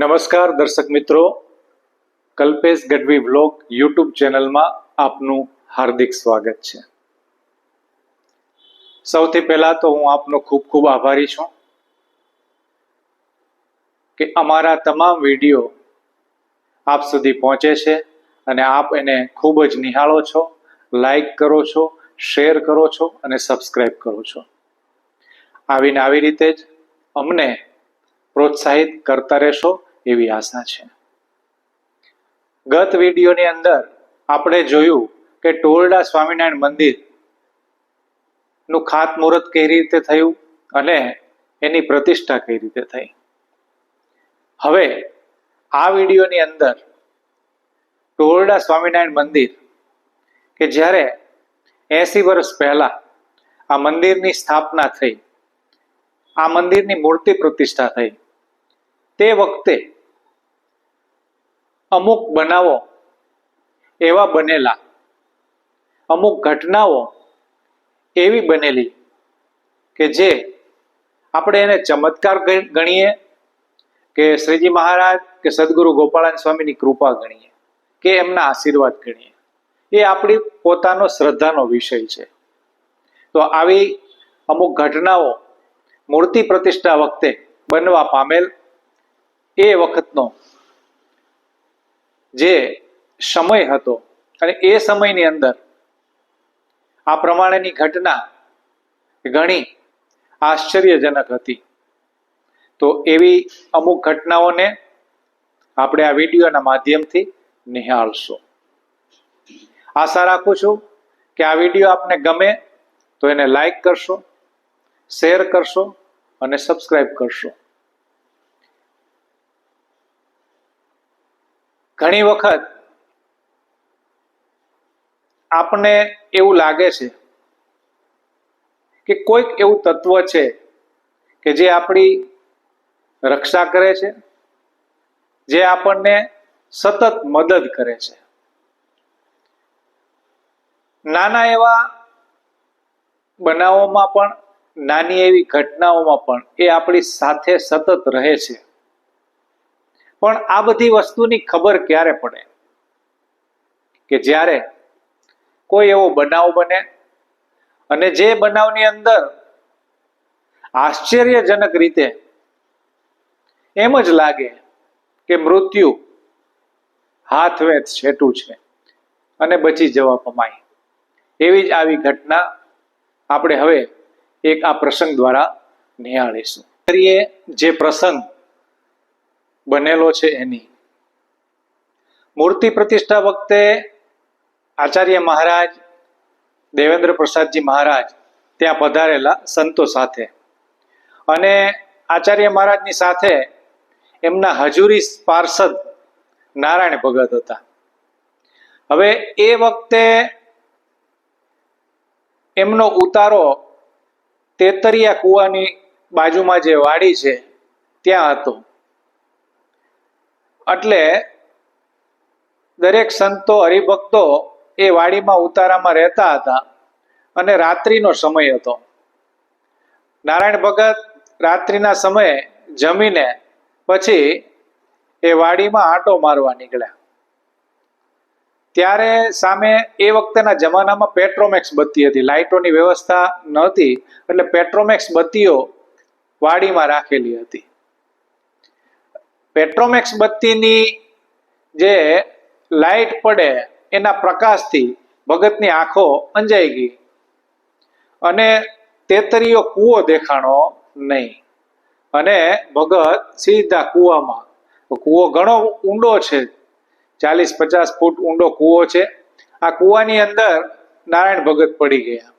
નમસ્કાર દર્શક મિત્રો. કલ્પેશ ગઢવી બ્લોગ યુટ્યુબ ચેનલમાં આપનું હાર્દિક સ્વાગત છે. સૌથી પહેલા તો હું આપનો ખૂબ ખૂબ આભારી છું કે અમારા તમામ વીડિયો આપ સુધી પહોંચે છે અને આપ એને ખૂબ જ નિહાળો છો, લાઈક કરો છો, શેર કરો છો અને સબસ્ક્રાઈબ કરો છો. આવીને આવી રીતે જ અમને પ્રોત્સાહિત કરતા રહેશો. એવી આશા છે. ગત વિડીયોની અંદર આપણે જોયું કે ટોરડા સ્વામિનારાયણ મંદિરનું ખાતમુહૂર્ત કઈ રીતે થયું અને એની પ્રતિષ્ઠા કઈ રીતે થઈ. હવે આ વિડીયોની અંદર ટોરડા સ્વામિનારાયણ મંદિર કે જ્યારે એસી વર્ષ પહેલા આ મંદિરની સ્થાપના થઈ, આ મંદિરની મૂર્તિ પ્રતિષ્ઠા થઈ, તે વખતે અમુક બનાવો, એવા બનેલા. અમુક ઘટનાઓ એવી બનેલી કે જે આપણે એને ચમત્કાર ગણ- ગણીએ કે શ્રીજી મહારાજ કે સદગુરુ ગોપાળાન સ્વામીની કૃપા ગણીએ, કે એમના આશીર્વાદ ગણીએ. એ આપણી પોતાનો શ્રદ્ધાનો વિષય છે. તો આવી અમુક ઘટનાઓ મૂર્તિ પ્રતિષ્ઠા વખતે બનવા પામેલ એ વખતનો જે સમય હતો અને એ સમયની અંદર આ પ્રમાણેની ઘટના ઘણી આશ્ચર્યજનક હતી. તો એવી અમુક ઘટનાઓને આપણે આ વિડીયોના માધ્યમથી નિહાળશું. આશા રાખું છું કે આ વીડિયો આપને ગમે તો એને લાઈક કરશો, શેર કરશો અને સબસ્ક્રાઈબ કરશો. ઘણી વખત આપણને એવું લાગે છે કે કોઈક એવું તત્વ છે કે જે આપણી રક્ષા કરે છે, જે આપણને સતત મદદ કરે છે. નાના એવા બનાવોમાં પણ, નાની એવી ઘટનાઓમાં પણ એ આપણી સાથે સતત રહે છે. પણ આ બધી વસ્તુની ખબર ક્યારે પડે? કે જ્યારે કોઈ એવો બનાવ બને અને જે બનાવની અંદર આશ્ચર્યજનક રીતે એમ જ લાગે કે મૃત્યુ હાથ વેચ છેટું છે અને બચી જવા પમાય. એવી જ આવી ઘટના આપણે હવે એક આ પ્રસંગ દ્વારા નિહાળીશું. જે પ્રસંગ બનેલો છે એની. મૂર્તિ પ્રતિષ્ઠા વખતે આચાર્ય મહારાજ, દેવેન્દ્ર પ્રસાદજી મહારાજ ત્યાં પધારેલા સંતો સાથે. અને આચાર્ય મહારાજની સાથે એમના હજુરી પાર્ષદ નારાયણ ભગત હતા. હવે એ વખતે એમનો ઉતારો તેતરિયા કુવાની બાજુમાં જે વાડી છે, ત્યાં હતો. એટલે દરેક સંતો હરિભક્તો એ વાડીમાં ઉતારામાં રહેતા હતા અને રાત્રિનો સમય હતો. નારાયણ ભગત રાત્રિના સમયે જમીને પછી એ વાડીમાં આંટો મારવા નીકળ્યા. ત્યારે સામે એ વખતેના જમાનામાં પેટ્રોમેક્સ બત્તી હતી. લાઇટોની વ્યવસ્થા નહોતી એટલે પેટ્રોમેક્સ બત્તીઓ વાડીમાં રાખેલી હતી. પેટ્રોમેક્સ બત્તીની જે લાઈટ પડે, એના પ્રકાશથી ભગતની આંખો અંજાઈ ગઈ. અને તેતરીયો કૂવો દેખાણો નહીં. અને ભગત સીધા કૂવામાં. કૂવો ઘણો ઊંડો છે. ચાલીસ પચાસ ફૂટ ઊંડો કૂવો છે. આ કૂવાની અંદર નારાયણ ભગત પડી ગયા.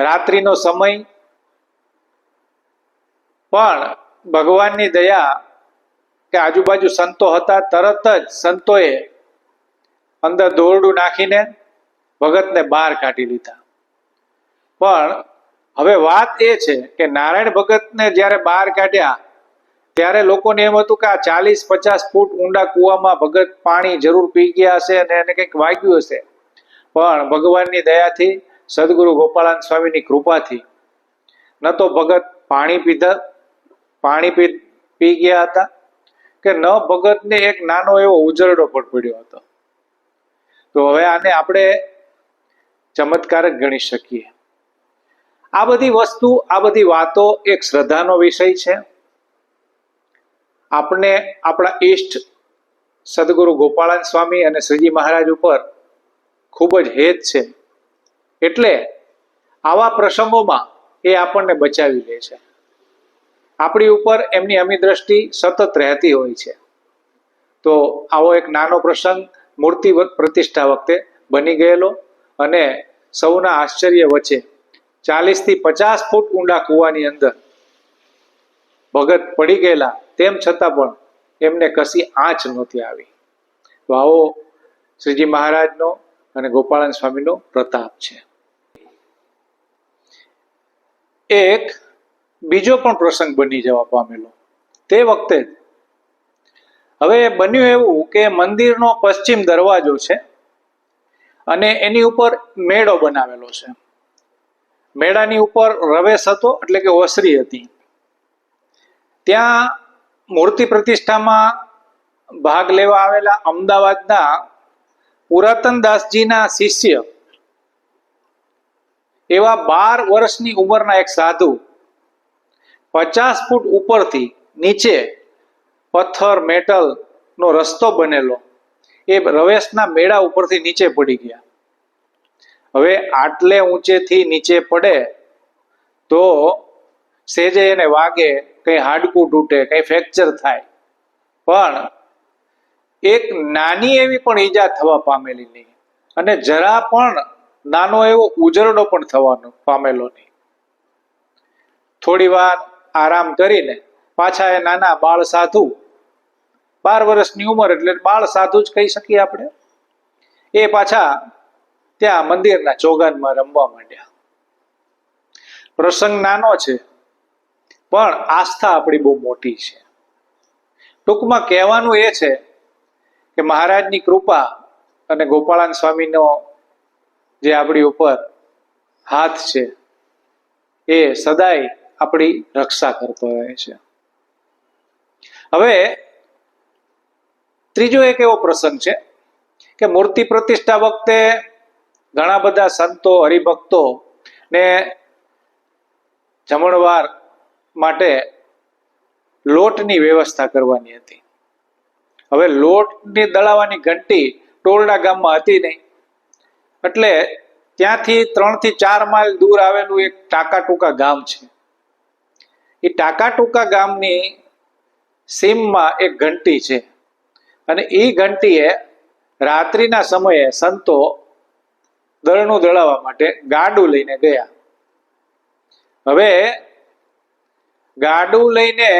રાત્રિનો સમય. પણ ભગવાનની દયા કે આજુબાજુ સંતો હતા, તરત જ સંતોએ અંદર દોરડું નાખીને ભગતને બહાર કાઢી લીધા. પણ હવે વાત એ છે કે નારાયણ ભગતને જ્યારે બહાર કાઢ્યા, ત્યારે લોકોને એમ હતું કે આ ચાલીસ પચાસ ફૂટ ઊંડા કૂવામાં ભગત પાણી જરૂર પી ગયા હશે અને એને કંઈક વાગ્યું હશે. પણ ભગવાનની દયાથી, સદગુરુ ગોપાળાન સ્વામીની કૃપાથી, ન તો ભગત પાણી પીધા, પાણી પી પી ગયા હતા. કે ન ભગતને એક નાનો એવો ઉજરડો પણ પડ્યો હતો. તો હવે આને આપણે ચમત્કારક ગણી શકીએ. આ બધી વસ્તુ, આ બધી વાતો એક શ્રદ્ધાનો વિષય છે. આપણે આપણા ઈષ્ટ સદગુરુ ગોપાળાન સ્વામી અને શ્રીજી મહારાજ ઉપર ખૂબ જ હેત છે. એટલે આવા પ્રસંગોમાં એ આપણને બચાવી લે છે. આપણી ઉપર એમની અમી દ્રષ્ટિ સતત રહેતી હોય છે. તો આવો એક નાનો પ્રસંગ મૂર્તિ પ્રતિષ્ઠા વખતે બની ગયેલો અને સૌના આશ્ચર્ય વચ્ચે ચાલીસથી પચાસ ફૂટ ઊંડા કૂવાની અંદર ભગત પડી ગયેલા, તેમ છતાં પણ એમને કશી આંચ નહોતી આવી. તો આવો શ્રીજી મહારાજનો અને ગોપાળન સ્વામીનો પ્રતાપ છે. એક બીજો પણ પ્રસંગ બની જવા પામેલો. તે વખતે હવે બન્યું એવું કે મંદિરનો પશ્ચિમ દરવાજો છે અને એની ઉપર મેળો બનાવેલો છે. મેળાની ઉપર રવેશ હતો એટલે કે ઓસરી હતી. ત્યાં મૂર્તિ પ્રતિષ્ઠામાં ભાગ લેવા આવેલા અમદાવાદના પુરાતન દાસજીના શિષ્ય એવા બાર વર્ષની ઉંમરના એક સાધુ પચાસ ફૂટ ઉપરથી નીચે પથ્થર, મેટલ નો રસ્તો બનેલો. એ રવેશના મેળા ઉપરથી નીચે પડી ગયા. હવે આટલે ઊંચેથી નીચે પડે તો સેજે એને વાગે કઈ હાડકું તૂટે, કઈ ફ્રેક્ચર થાય. પણ એક નાની એવી પણ ઈજા થવા પામેલી નહીં. અને જરા પણ નાનો એવો ઉજરડો પણ થવાનો પામેલો નહીં. થોડી વાર આરામ કરીને પાછા એ નાના બાળ સાધુ, બાર વર્ષની ઉંમર એટલે બાળ સાધુ જ કહી શકીએ આપણે. એ પાછા ત્યાં મંદિરના ચોગાનમાં રમવા માંડ્યા. પ્રસંગ નાનો છે, પણ આસ્થા આપણી બહુ મોટી છે. ટૂંકમાં કહેવાનું એ છે કે મહારાજની કૃપા અને ગોપાળાન સ્વામીનો જે આપણી ઉપર હાથ છે, એ સદાય આપણી રક્ષા કરતો રહે છે. હવે ત્રીજો એક એવો પ્રસંગ છે કે મૂર્તિ પ્રતિષ્ઠા વખતે ઘણા બધા સંતો, હરિભક્તો ને જમણવાર માટે લોટની વ્યવસ્થા કરવાની હતી. હવે લોટની દળાવાની ઘંટી ટોલડા ગામમાં હતી નહીં. એટલે ત્યાંથી ત્રણથી ચાર માઇલ દૂર આવેલું એક ટાકા ટૂંકા ગામ છે. એ ટાકા ગામની સીમમાં એક ઘંટી છે. અને એ ઘંટીએ રાત્રિના સમયે સંતો દળનું દળાવવા માટે ગાડું લઈને ગયા. હવે ગાડું લઈને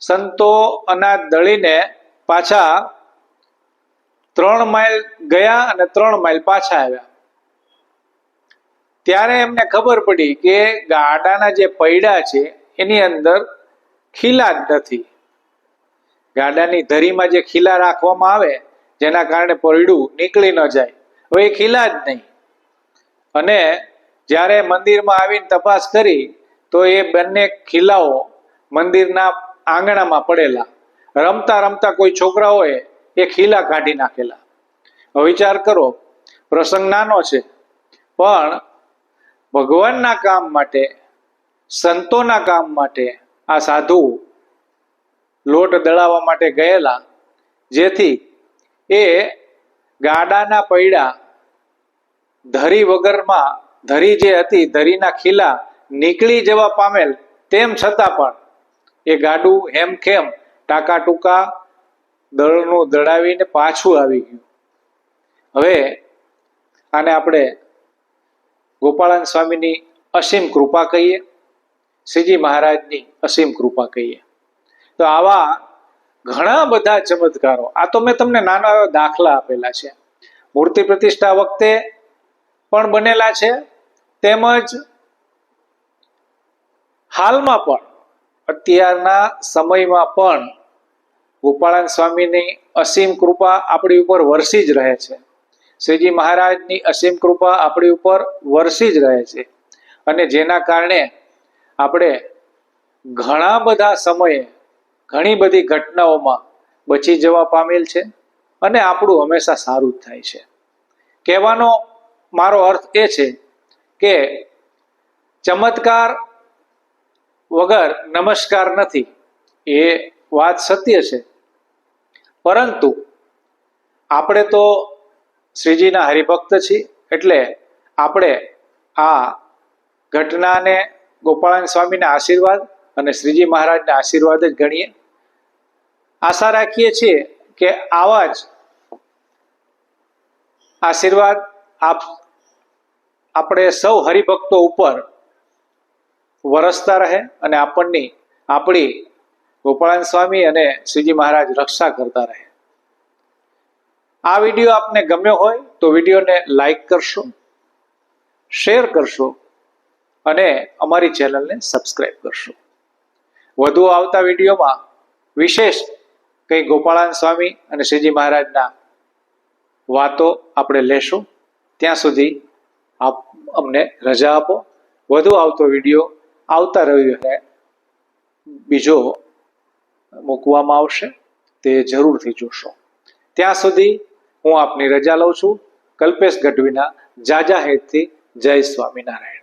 સંતો અનાજ દળીને પાછા ત્રણ માઇલ ગયા અને ત્રણ માઇલ પાછા આવ્યા. ત્યારે એમને ખબર પડી કે ગાડાના જે પૈડા છે, એની અંદર ખીલા જ નથી. ગાડાની ધરીમાં જે ખીલા રાખવામાં આવે, જેના કારણે પૈડું નીકળી ન જાય. હવે એ ખીલા જ નહીં. અને જ્યારે મંદિરમાં આવીને તપાસ કરી, તો એ બંને ખીલાઓ મંદિરના આંગણામાં પડેલા. રમતા રમતા કોઈ છોકરાઓએ એ ખીલા કાઢી નાખેલા. વિચાર કરો, પ્રસંગ નાનો છે, પણ ભગવાનના કામ માટે, સંતોના કામ માટે આ સાધુ લોટ દળાવવા માટે ગયેલા, જેથી એ ગાડાના પૈડા ધરી વગરમાં, ધરી જે હતી, ધરીના ખીલા નીકળી જવા પામેલ, તેમ છતાં પણ એ ગાડું હેમખેમ ટાકા ટૂંકા દળનું દળાવીને પાછું આવી ગયું. હવે આને આપણે ગોપાળન સ્વામીની અસીમ કૃપા કહીએ, શ્રીજી મહારાજની અસીમ કૃપા કહીએ. તો આવા ઘણા બધા ચમત્કારો, આ તો મેં તમને નાના એવા દાખલા આપેલા છે. મૂર્તિ પ્રતિષ્ઠા વખતે પણ બનેલા છે, તેમજ હાલમાં પણ, અત્યારના સમયમાં પણ ગોપાળાન સ્વામીની અસીમ કૃપા આપણી ઉપર વરસી જ રહે છે. શ્રીજી મહારાજની અસીમ કૃપા આપણી ઉપર વરસી જ રહે છે. અને જેના કારણે આપણે ઘણા બધા સમયે ઘણી બધી ઘટનાઓમાં બચી જવા પામેલ છે અને આપણું હંમેશા સારું જ થાય છે. કહેવાનો મારો અર્થ એ છે કે ચમત્કાર વગર નમસ્કાર નથી એ વાત સત્ય છે. પરંતુ આપણે તો શ્રીજીના હરિભક્ત છીએ એટલે આપણે આ ઘટનાને ગોપાળન સ્વામીના આશીર્વાદ અને શ્રીજી મહારાજના આશીર્વાદ જ ગણીએ. આશા રાખીએ છીએ કે આવા જ આશીર્વાદ આપ આપણે સૌ હરિભક્તો ઉપર વરસતા રહે અને આપણની આપણી ગોપાળન સ્વામી અને શ્રીજી મહારાજ રક્ષા કરતા રહે. આ વીડિયો આપને ગમ્યો હોય તો વિડીયોને લાઈક કરશો, શેર કરશો અને અમારી ચેનલને સબસ્ક્રાઈબ કરશો. વધુ આવતા વિડીયોમાં વિશેષ કંઈ ગોપાળાન સ્વામી અને શ્રીજી મહારાજના વાતો આપણે લેશું. ત્યાં સુધી આપ અમને રજા આપો. વધુ આવતો વીડિયો આવતા રવિવારે બીજો મૂકવામાં આવશે. તે જરૂરથી જોશો. ત્યાં સુધી હું આપની રજા લઉં છું. કલ્પેશ ગઢવીના જાજા હેતથી જય સ્વામિનારાયણ.